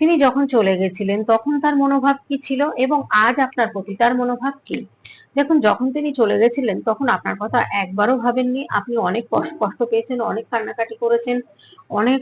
তিনি যখন চলে গেছিলেন, তখন তার মনোভাব কি ছিল এবং আজ আপনার প্রতি তার মনোভাব কি? দেখুন, যখন তিনি চলে গেছিলেন, তখন আপনার কথা একবারও ভাবেননি। আপনি অনেক কষ্ট পেয়েছেন, অনেক কান্নাকাটি করেছেন, অনেক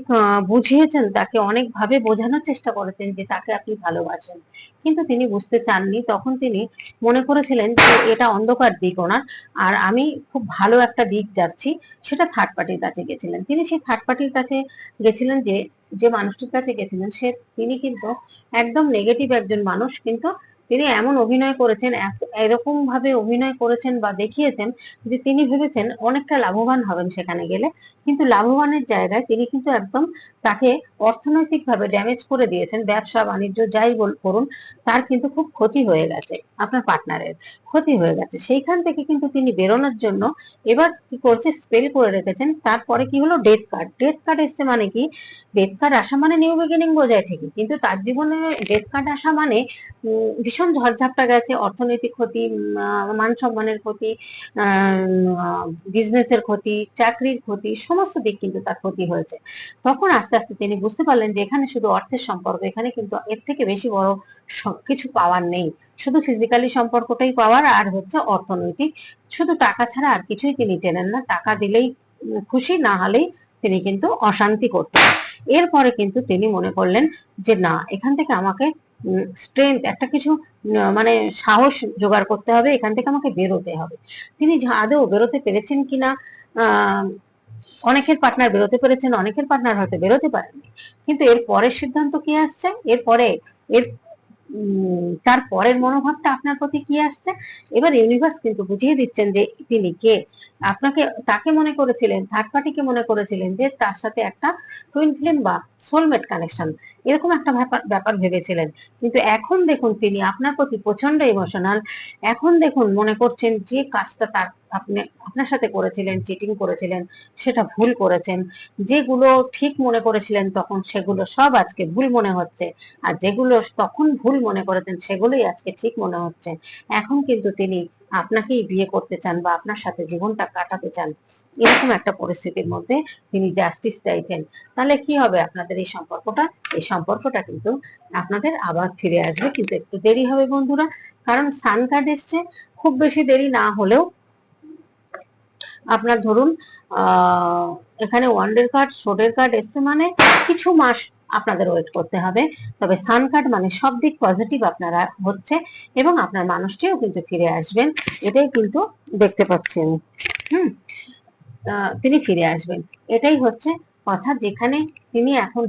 বুঝিয়েছেন, তাকে অনেক ভাবে বোঝানোর চেষ্টা করেছেন যে তাকে আপনি ভালোবাসেন। কিন্তু তিনি বুঝতে চাননি। তখন তিনি মনে করেছিলেন যে এটা অন্ধকার দিক ওনার, আর আমি খুব ভালো একটা দিক যাচ্ছি। সেটা থার্ড পার্টির কাছে গেছিলেন। তিনি সেই থার্ড পার্টির কাছে গেছিলেন যে যে মানুষটির কাছে গেছিলেন সে তিনি কিন্তু একদম নেগেটিভ একজন মানুষ কিন্তু তিনি এমন অভিনয় করেছেন এরকম ভাবে অভিনয় করেছেন বা দেখিয়েছেন যে তিনি ভেবেছেন অনেকটা লাভবান হবেন সেখানে গেলে। কিন্তু লাভবানের জায়গায় তিনি কিন্তু একদম তাকে অর্থনৈতিকভাবে ড্যামেজ করে দিয়েছেন, ব্যবসা, বাণিজ্য, যাই বল- করুন, তার কিন্তু খুব ক্ষতি হয়ে গেছে, আপনার পার্টনারের ক্ষতি হয়ে গেছে। সেইখান থেকে কিন্তু তিনি বেরোনোর জন্য এবার কি করছে স্পেল করে রেখেছেন, তারপরে কি হলো ডেথ কার্ড ডেথ কার্ড এসছে মানে কি? ডেথ কার্ড আসা মানে নিউ বিগিনিং বোঝায় ঠিকই, কিন্তু তার জীবনে ডেথ কার্ড আসা মানে ভীষণ ঝড়ঝাপটা গেছে, অর্থনৈতিক ক্ষতি মান সম্মানের ক্ষতি বিজনেসের ক্ষতি, চাকরির ক্ষতি, সমস্ত দিক কিন্তু তার ক্ষতি হয়েছে। তখন আস্তে আস্তে তিনি বুঝতে পারলেন যে এখানে শুধু অর্থের সম্পর্ক, এখানে কিন্তু এর থেকে বেশি বড় কিছু পাওয়ার নেই। শুধু ফিজিক্যালি সম্পর্কটাই পাওয়ার আর হচ্ছে অর্থনৈতিক। শুধু টাকা ছাড়া আর কিছুই তিনি চেনেন না। টাকা দিলেই খুশি, না হলেই তিনি কিন্তু অশান্তি করতেন। এরপরে কিন্তু তিনি মনে করলেন যে, না, এখান থেকে আমাকে স্ট্রেংথ একটা কিছু মানে সাহস জোগাড় করতে হবে, এখান থেকে আমাকে বেরোতে হবে। তিনি আদৌ বেরোতে পেরেছেন কিনা অনেকের পার্টনার বেরোতে পেরেছেন, অনেকের পার্টনার হয়তো বেরোতে পারেননি। কিন্তু এর পরের সিদ্ধান্ত কি আসছে? এরপরে এর তার পরের মনোভাবটা আপনার প্রতি কি আসছে? এবার ইউনিভার্স কিন্তু বুঝিয়ে দিচ্ছেন যে তিনি কে। আপনাকে, তাকে মনে করেছিলেন থার্ড পার্টিকে মনে করেছিলেন যে তার সাথে একটা টুইন ফ্লেম বা সোলমেট কানেকশন এরকম একটা ব্যাপার ভেবেছিলেন। কিন্তু এখন দেখুন তিনি আপনার প্রতি প্রচণ্ড ইমোশনাল এখন দেখুন মনে করছেন যে কাজটা তার আপনি, আপনার সাথে করেছিলেন চিটিং করেছিলেন, সেটা ভুল করেছেন। যেগুলো ঠিক মনে করেছিলেন তখন সেগুলো সব আজকে ভুল মনে হচ্ছে। আর যেগুলো তখন ভুল মনে করেছেন সেগুলোই আজকে ঠিক মনে হচ্ছে। এখন কিন্তু তিনি আপনাকেই বিয়ে করতে চান বা আপনার সাথে জীবনটা কাটাতে চান, এরকম একটা পরিস্থিতির মধ্যে তিনি জাস্টিস চাইছেন। তাহলে কি হবে আপনাদের এই সম্পর্কটা? এই সম্পর্কটা কিন্তু আপনাদের আবার ফিরে আসবে, কিন্তু একটু দেরি হবে বন্ধুরা, কারণ সান কার্ড এসছে। খুব বেশি দেরি না হলেও আপনার ধরুন, আহ, এখানে ওয়ান্ডের কার্ড শোডের কার্ড এসছে মানে কিছু মাস আপনাদের ওয়েট করতে হবে। তবে সান কার্ড মানে সব দিক পজিটিভ আপনারা হচ্ছে এবং আপনার মানুষটিও কিন্তু ফিরে আসবেন। এটাই কিন্তু দেখতে পাচ্ছেন। হুম? তিনি ফিরে আসবেন। এটাই হচ্ছে কথা যেখানে তিনি এখন